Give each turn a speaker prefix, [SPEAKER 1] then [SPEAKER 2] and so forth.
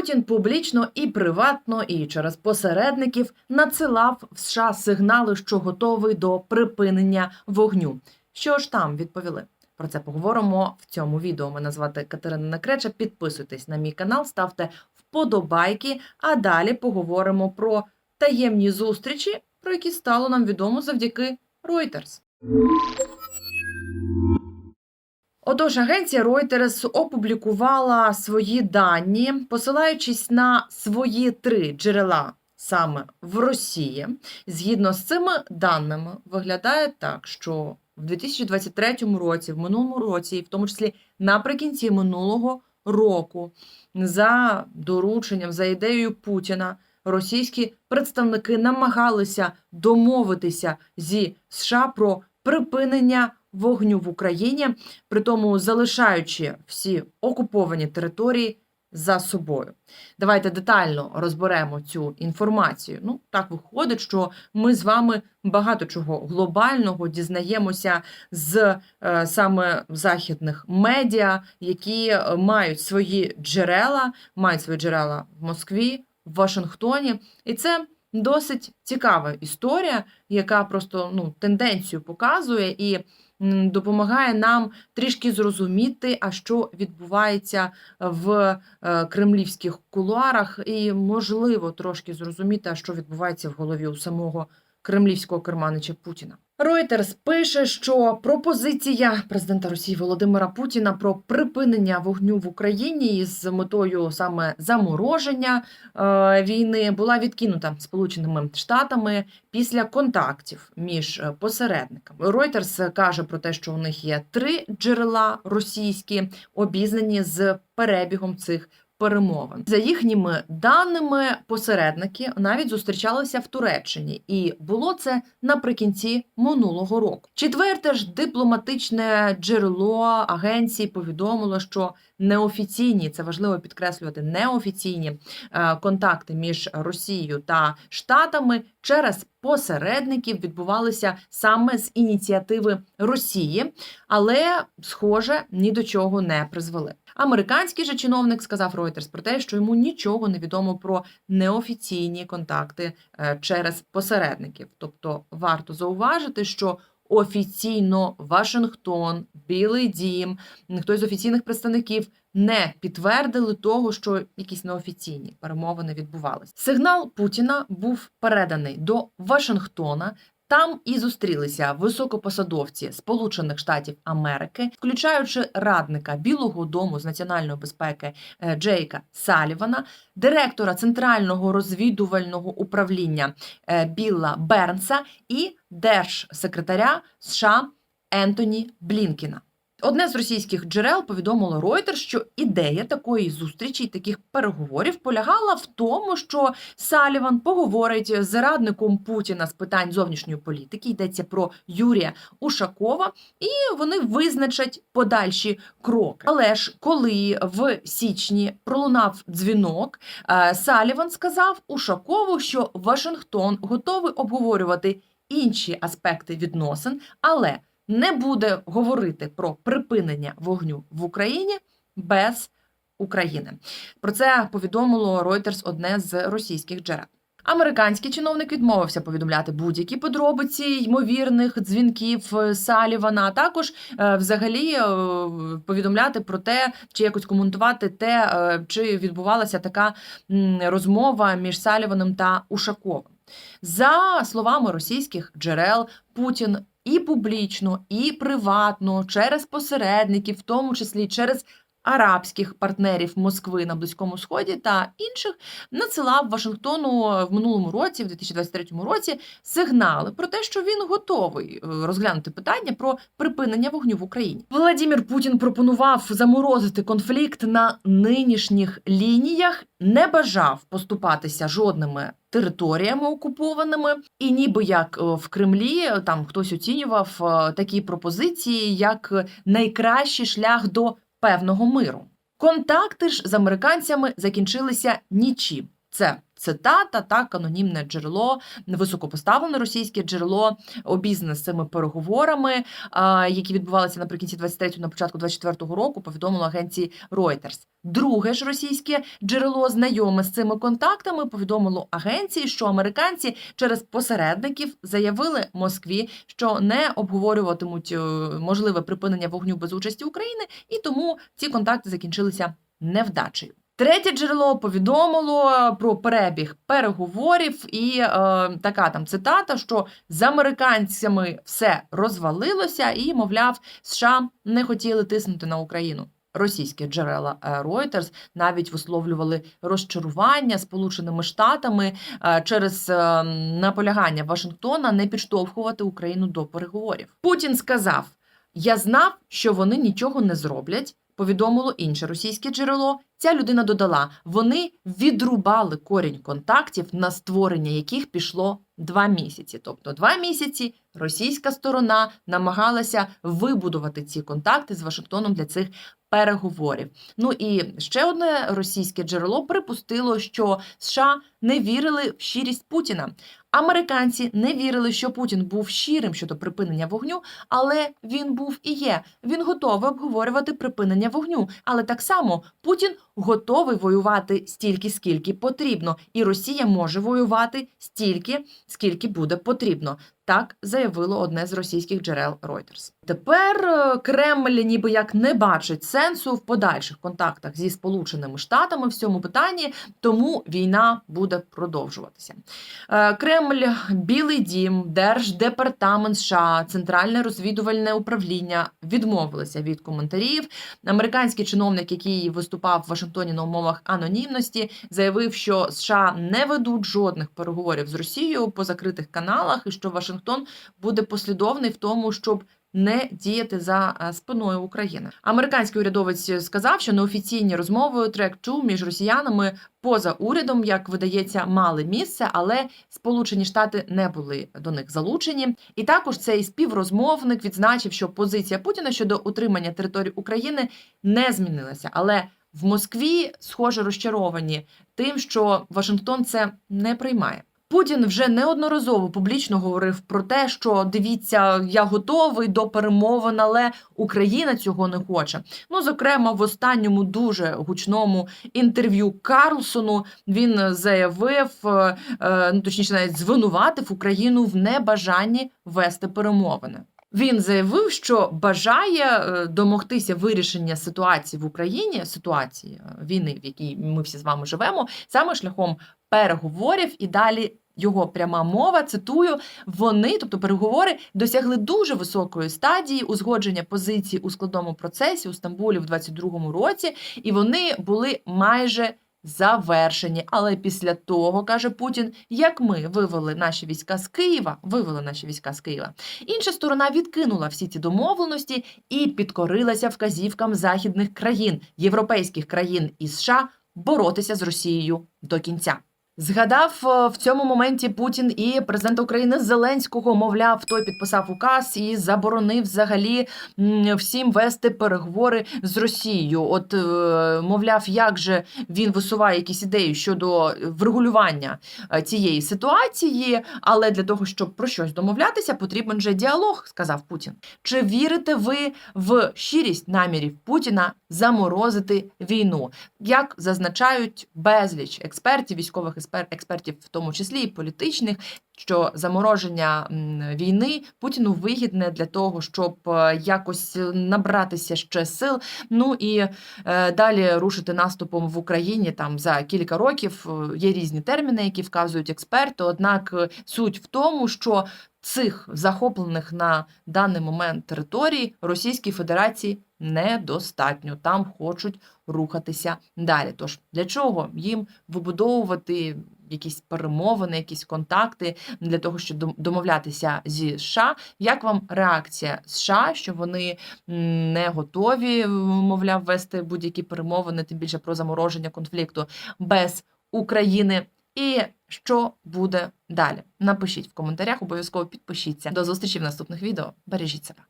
[SPEAKER 1] Путін публічно і приватно, і через посередників надсилав в США сигнали, що готовий до припинення вогню. Що ж там відповіли? Про це поговоримо в цьому відео. Мене звати Катерина Накреча. Підписуйтесь на мій канал, ставте вподобайки. А далі поговоримо про таємні зустрічі, про які стало нам відомо завдяки Reuters. Отож, агенція Reuters опублікувала свої дані, посилаючись на свої три джерела саме в Росії. Згідно з цими даними, виглядає так, що в 2023 році, в минулому році, і в тому числі наприкінці минулого року, за дорученням, за ідеєю Путіна, російські представники намагалися домовитися зі США про припинення вогню в Україні, при тому залишаючи всі окуповані території за собою. Давайте детально розберемо цю інформацію. Ну, так виходить, що ми з вами багато чого глобального дізнаємося з е, саме західних медіа, які е, мають свої джерела, мають свої джерела в Москві, в Вашингтоні, і це. Досить цікава історія, яка просто ну, тенденцію показує і допомагає нам трішки зрозуміти, а що відбувається в е, кремлівських кулуарах, і можливо трошки зрозуміти, а що відбувається в голові у самого кремлівського керманича Путіна. Reuters пише, що пропозиція президента Росії Володимира Путіна про припинення вогню в Україні з метою саме замороження е, війни була відкинута Сполученими Штатами після контактів між посередниками. Reuters каже про те, що у них є три джерела російські, обізнані з перебігом цих перемовин. За їхніми даними, посередники навіть зустрічалися в Туреччині, і було це наприкінці минулого року. Четверте ж дипломатичне джерело агенції повідомило, що неофіційні це важливо підкреслювати неофіційні е, контакти між Росією та Штатами через посередників відбувалися саме з ініціативи Росії, але, схоже, ні до чого не призвели. Американський же чиновник сказав Reuters про те, що йому нічого не відомо про неофіційні контакти е, через посередників. Тобто варто зауважити, що офіційно Вашингтон, Білий Дім, хтось з офіційних представників не підтвердили того, що якісь неофіційні перемовини відбувалися. Сигнал Путіна був переданий до Вашингтона. Там і зустрілися високопосадовці Сполучених Штатів Америки, включаючи радника Білого Дому з національної безпеки е, Джейка Салівана, директора центрального розвідувального управління е, Білла Бернса і держсекретаря США Ентоні Блінкіна. Одне з російських джерел повідомило Reuters, що ідея такої зустрічі, таких переговорів полягала в тому, що Саліван поговорить з радником Путіна з питань зовнішньої політики. Йдеться про Юрія Ушакова, і вони визначать подальші кроки. Але ж коли в січні пролунав дзвінок, е, Саліван сказав Ушакову, що Вашингтон готовий обговорювати інші аспекти відносин, але не буде говорити про припинення вогню в Україні без України. Про це повідомило Reuters одне з російських джерел. Американський чиновник відмовився повідомляти будь-які подробиці ймовірних дзвінків Салівана, а також е, взагалі е, повідомляти про те, чи якось коментувати те, е, чи відбувалася така розмова між Саліваном та Ушаковим. За словами російських джерел, Путін і публічно, і приватно, через посередників, в тому числі через арабських партнерів Москви на Близькому Сході та інших, надсилав Вашингтону в минулому році, в 2023 році, сигнали про те, що він готовий е, розглянути питання про припинення вогню в Україні. Владімір Путін пропонував заморозити конфлікт на нинішніх лініях, не бажав поступатися жодними територіями окупованими, і ніби як е, в Кремлі е, там хтось оцінював такі пропозиції як найкращий шлях до певного миру. Контакти ж з американцями закінчилися нічим. Це цитата, так, анонімне джерело, високопоставлене російське джерело, обізне з цими переговорами, які відбувалися наприкінці 23-го, на початку 24-го року, повідомило агенції Reuters. Друге ж російське джерело, знайоме з цими контактами, повідомило агенції, що американці через посередників заявили Москві, що не обговорюватимуть е, можливе припинення вогню без участі України, і тому ці контакти закінчилися невдачею. Третє джерело повідомило про перебіг переговорів, і е, така там цитата, що з американцями все розвалилося, і, мовляв, США не хотіли тиснути на Україну. Російські джерела е, Reuters навіть висловлювали розчарування Сполученими Штатами е, через е, наполягання Вашингтона не підштовхувати Україну до переговорів. Путін сказав: Я знав, що вони нічого не зроблять. Повідомило інше російське джерело. Ця людина додала: вони відрубали корінь контактів, на створення яких пішло два місяці. Тобто, два місяці російська сторона намагалася вибудувати ці контакти з Вашингтоном для цих переговорів. Ну і ще одне російське джерело припустило, що США не вірили в щирість Путіна. Американці не вірили, що Путін був щирим щодо припинення вогню, але він був і є. Він готовий обговорювати припинення вогню. Але так само Путін готовий воювати стільки, скільки потрібно, і Росія може воювати стільки, скільки буде потрібно. Так заявило одне з російських джерел Reuters. Тепер е, Кремль ніби як не бачить сенсу в подальших контактах зі Сполученими Штатами в цьому питанні, тому війна буде продовжуватися. Е, Кремль, Білий Дім, Держдепартамент США, Центральне розвідувальне управління відмовилися від коментарів. Американський чиновник, який виступав в Вашингтоні на умовах анонімності, заявив, що США не ведуть жодних переговорів з Росією по закритих каналах, і що Вашингтон буде послідовний в тому, щоб не діяти за е, спиною України. Американський урядовець сказав, що неофіційні розмови трек 2 між росіянами поза урядом, як видається, мали місце, але Сполучені Штати не були до них залучені. І також цей співрозмовник відзначив, що позиція Путіна щодо утримання території України не змінилася, але в Москві, схоже, розчаровані тим, що Вашингтон це не приймає. Путін вже неодноразово публічно говорив про те, що дивіться, я готовий до перемовин, але Україна цього не хоче. Ну, зокрема, в останньому дуже гучному інтерв'ю Карлсону він заявив, е, е, ну точніше, навіть звинуватив Україну в небажанні вести перемовини. Він заявив, що бажає е, домогтися вирішення ситуації в Україні, ситуації війни, в якій ми всі з вами живемо, саме шляхом переговорів і далі. Його пряма мова, цитую, вони, тобто переговори, досягли дуже високої стадії узгодження позицій у складному процесі у Стамбулі в 22-му році, і вони були майже завершені. Але після того, каже Путін, як ми вивели наші війська з Києва, вивели наші війська з Києва, інша сторона відкинула всі ці домовленості і підкорилася вказівкам західних країн, європейських країн і США боротися з Росією до кінця. Згадав е, в цьому моменті Путін і президента України Зеленського, мовляв, той підписав указ і заборонив взагалі всім вести переговори з Росією. От, е, мовляв, як же він висуває якісь ідеї щодо врегулювання е, цієї ситуації, але для того, щоб про щось домовлятися, потрібен же діалог, сказав Путін. Чи вірите ви в щирість намірів Путіна заморозити війну? Як зазначають безліч експертів, військових експертів, експертів, в тому числі і політичних, що замороження війни Путіну вигідне для того, щоб е, якось набратися ще сил. Ну і е, далі рушити наступом в Україні там за кілька років. Е, Є різні терміни, які вказують експерти. Однак суть в тому, що цих захоплених на даний момент територій Російській Федерації недостатньо. Там хочуть рухатися далі. Тож для чого їм вибудовувати якісь перемовини, якісь контакти для того, щоб домовлятися зі США? Як вам реакція США, що вони не готові, мовляв, вести будь-які перемовини, тим більше про замороження конфлікту без України? І що буде далі? Напишіть в коментарях, обов'язково підпишіться. До зустрічі в наступних відео. Бережіть себе.